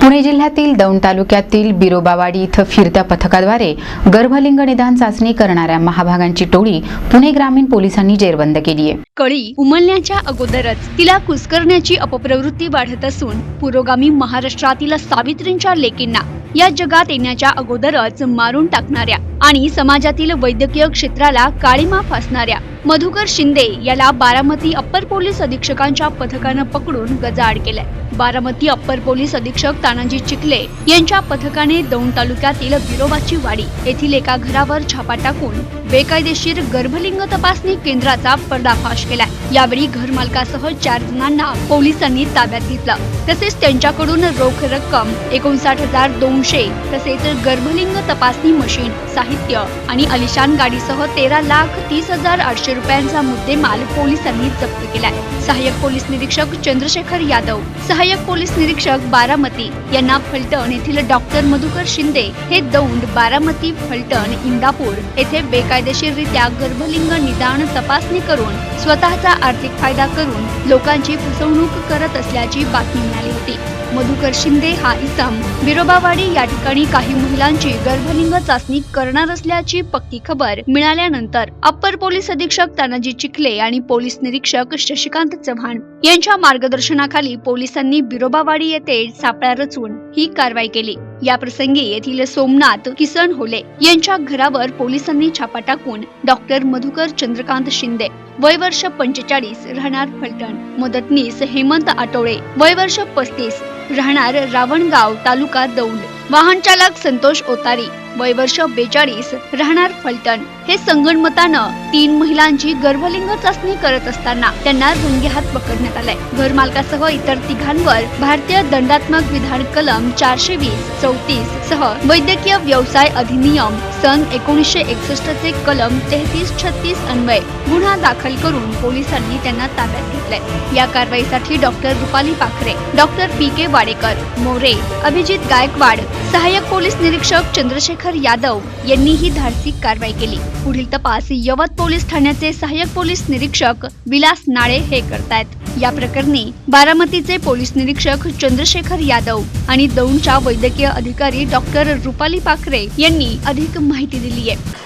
पुणे जिल्ह्यातील दौंड तालुक्यातील बिरोबावाडी इथं फिरत्या पथकाद्वारे गर्भलिंग निदान चाचणी करणाऱ्या महाभागांची टोळी पुणे ग्रामीण पोलिसांनी जेरबंद केली आहे. कळी उमलण्याच्या अगोदरच तिला कुस्करण्याची अपप्रवृत्ती वाढत असून पुरोगामी महाराष्ट्रातील सावित्रींच्या लेकींना या जगात येण्याच्या अगोदरच मारून टाकणाऱ्या आणि समाजातील वैद्यकीय क्षेत्राला काळीमा फासणाऱ्या मधुकर शिंदे याला बारामती अप्पर पोलीस अधीक्षकांच्या पथकानं पकडून गजाआड केलाय. बारामती अप्पर पोलीस अधीक्षक तानाजी चिखले यांच्या पथकाने दौंड तालुक्यातील बिरोबाची वाडी येथील एका घरावर छापा टाकून बेकायदेशीर गर्भलिंग तपासणी केंद्राचा पर्दाफाश केलाय. यावेळी घरमालकासह चार जणांना पोलिसांनी ताब्यात घेतलं. तसेच त्यांच्याकडून रोख रक्कम एकोणसाठ हजार दोनशे तसेच गर्भलिंग तपासणी मशीन साहित्य आणि अलिशान गाडीसह तेरा लाख तीस हजार आठशे रुपयांचा मुद्देमाल पोलिसांनी जप्त केलाय. सहाय्यक पोलीस निरीक्षक चंद्रशेखर यादव सहाय्यक पोलीस निरीक्षक बारामती यांना फलटण येथील डॉक्टर मधुकर शिंदे हे दौंड बारामती फलटण इंदापूर येथे बेकायदेशीररित्या गर्भलिंग निदान तपासणी करून स्वतःचा आर्थिक फायदा करून लोकांची फसवणूक करत असल्याची बातमी मिळाली होती. मधुकर शिंदे हा इसम. बिरोबावाडी या ठिकाणी काही महिलांची गर्भलिंग चाचणी करणार असल्याची पक्की खबर मिळाल्यानंतर अप्पर पोलीस अधीक्षक तानाजी चिखले आणि पोलीस निरीक्षक शशिकांत चव्हाण यांच्या मार्गदर्शनाखाली पोलिसांनी बिरोबावाडी येथे सापळा रचून ही कारवाई केली. या प्रसंगी येथील सोमनाथ किसन होले यांच्या घरावर पोलिसांनी छापा टाकून डॉक्टर मधुकर चंद्रकांत शिंदे वय वर्ष पंचेचाळीस राहणार फलटण मदतनीस हेमंत आटोळे वय वर्ष पस्तीस राहणार रावणगाव तालुका दौंड वाहन चालक संतोष ओतारी वय वर्ष बेचाळीस राहणार फलटण. हे संगणमतानं तीन महिलांची गर्भलिंग चाचणी करत असताना त्यांना रंगेहात पकडण्यात आलंय. घर मालकासह इतर तिघांवर भारतीय दंडात्मक विधान कलम चारशे वीस चौतीस सह वैद्यकीय व्यवसाय अधिनियम सन एकोणीसशे एकसष्ट चे कलम तेहतीस छत्तीस अन्वय गुन्हा दाखल करून पोलिसांनी त्यांना ताब्यात घेतलंय. या कारवाईसाठी doctor Rupali Pakhare doctor P. K. Wadekar More Abhijit Gaikwad सहाय्यक पोलीस निरीक्षक चंद्रशेखर यादव यांनी ही धाडसी कारवाई केली. पुढील तपास यवत पोलीस ठाण्याचे सहाय्यक पोलीस निरीक्षक विलास नाळे हे करतायत. या प्रकरणी बारामतीचे पोलीस निरीक्षक चंद्रशेखर यादव आणि दौंडच्या वैद्यकीय अधिकारी डॉक्टर रुपाली पाखरे यांनी अधिक माहिती दिली आहे.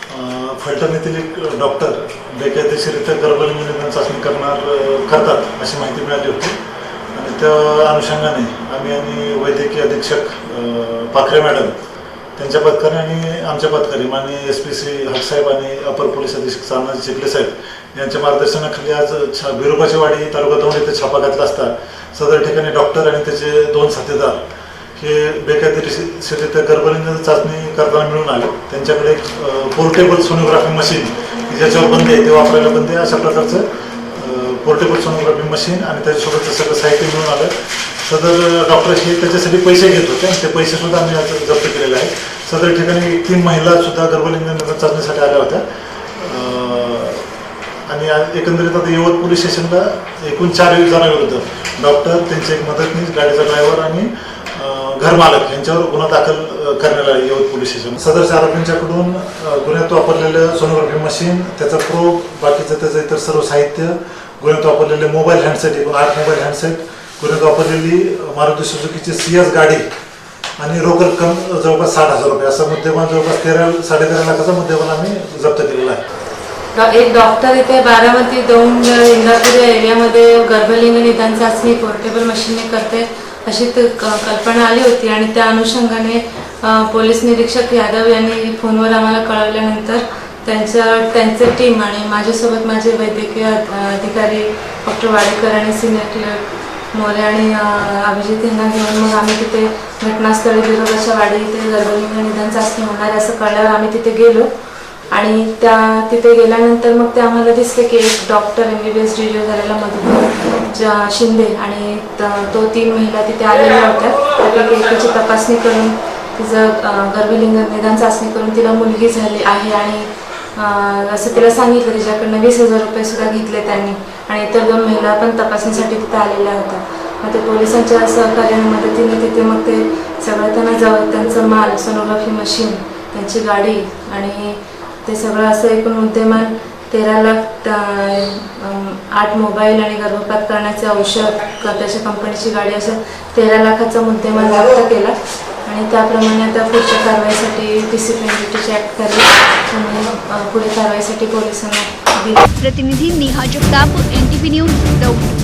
फलटण येथील एक डॉक्टर बेकायदेशीरित्या गर्भलिंग चाचणी करणार करतात अशी माहिती मिळाली होती. आणि त्या अनुषंगाने आम्ही आणि वैद्यकीय अधीक्षक पाखरे मॅडम त्यांच्या पथकाने आणि आमच्या पथकाने माननीय एस पी श्री हटसाहेब आणि अपर पोलीस अधीक्षक सामनाजी चिखले साहेब यांच्या मार्गदर्शनाखाली आज छा बिरोबाची वाडी तालुका दौंड येथे छापा घातला असता. सदर ठिकाणी डॉक्टर आणि त्याचे दोन साथीदार हे बेकायदेशीरित्या गर्भलिंग चाचणी करताना मिळून आले. त्यांच्याकडे एक पोर्टेबल सोनोग्राफी मशीन ज्याच्यावर बंद आहे ते वापरायला बंद आहे. अशा प्रकारचं पोर्टेबल सोनोग्राफी मशीन आणि त्याच्यासोबतचं सगळं साहित्य मिळून आलं. सदर डॉक्टरशी त्याच्यासाठी पैसे घेत होते. ते पैसे सुद्धा आम्ही आज जप्त केलेले आहेत. सदर ठिकाणी तीन महिला सुद्धा गर्भलिंग चाचणीसाठी आल्या होत्या. आणि आज एकंदरीत आता यवत पोलीस स्टेशनला एकूण चार जणांविरुद्ध डॉक्टर त्यांचे एक मदतनीस गाडीचा ड्रायव्हर आणि घरमालक यांच्यावर गुन्हा दाखल करण्यात आला यवत पोलीस स्टेशन सदरच्या आरोपींच्याकडून गुन्ह्यात वापरलेलं सोनोग्राफी मशीन त्याचा प्रोब बाकीचं त्याचं इतर सर्व साहित्य गुन्ह्यात वापरलेले मोबाईल हँडसेट एकूण आठ मोबाईल हँडसेट गुन्ह्यात वापरलेली मारुती सुझुकीची सी एस गाडी आणि रोख रक्कम जवळपास साठ हजार रुपये. असा मुद्देमाल जवळपास तेरा साडेतेरा लाखाचा मुद्देमाल आम्ही जप्त केलेला आहे. एक डॉक्टर इथे बारामती दौंड इंदापूर या एरियामध्ये गर्भलिंग निदान चाचणी पोर्टेबल मशीनने करते अशी कल्पना आली होती आणि त्या अनुषंगाने पोलीस निरीक्षक यादव यांनी फोनवर आम्हाला कळवल्यानंतर त्यांचं त्यांचे टीम आणि माझ्यासोबत माझे वैद्यकीय अधिकारी डॉक्टर वाडेकर आणि सिनियर मोरे आणि अभिजित यांना घेऊन मग आम्ही तिथे घटनास्थळी बिरोबाच्या वाडी इथे गर्भलिंग निधन चाचणी होणार आहे असं कळल्यावर आम्ही तिथे गेलो. आणि त्या तिथे गेल्यानंतर मग ते आम्हाला दिसले की एक doctor M B B S D झालेला मधुकर शिंदे आणि तो तीन महिला तिथे आलेल्या होत्या. त्यापैकी एकाची तपासणी करून तिचं गर्भलिंग निदान चाचणी करून तिला मुलगी झाली आहे आणि असं तिला सांगितलं तिच्याकडनं वीस हजार रुपये सुद्धा घेतले त्यांनी. आणि इतर दोन महिला पण तपासणीसाठी तिथे आलेल्या होत्या. मग ते पोलिसांच्या सहकार्याने मदतीने तिथे मग ते सगळं त्यांना जवळ त्यांचं माल सोनोग्राफी मशीन त्यांची गाडी आणि ते सगळं असं एकूण मुद्देमाल तेरा लाख आठ मोबाईल आणि गर्भपात करण्याचे औषध त्याच्या कंपनीची गाडी असं तेरा लाखाचा मुद्देमाल जप्त केला. आणि त्याप्रमाणे आता पुढच्या कारवाईसाठी डिसिप्लिन ॲक्ट करेल. आणि पुढे कारवाईसाठी पोलिसांना दिली. प्रतिनिधी Neha Jagtap N T P news Daund.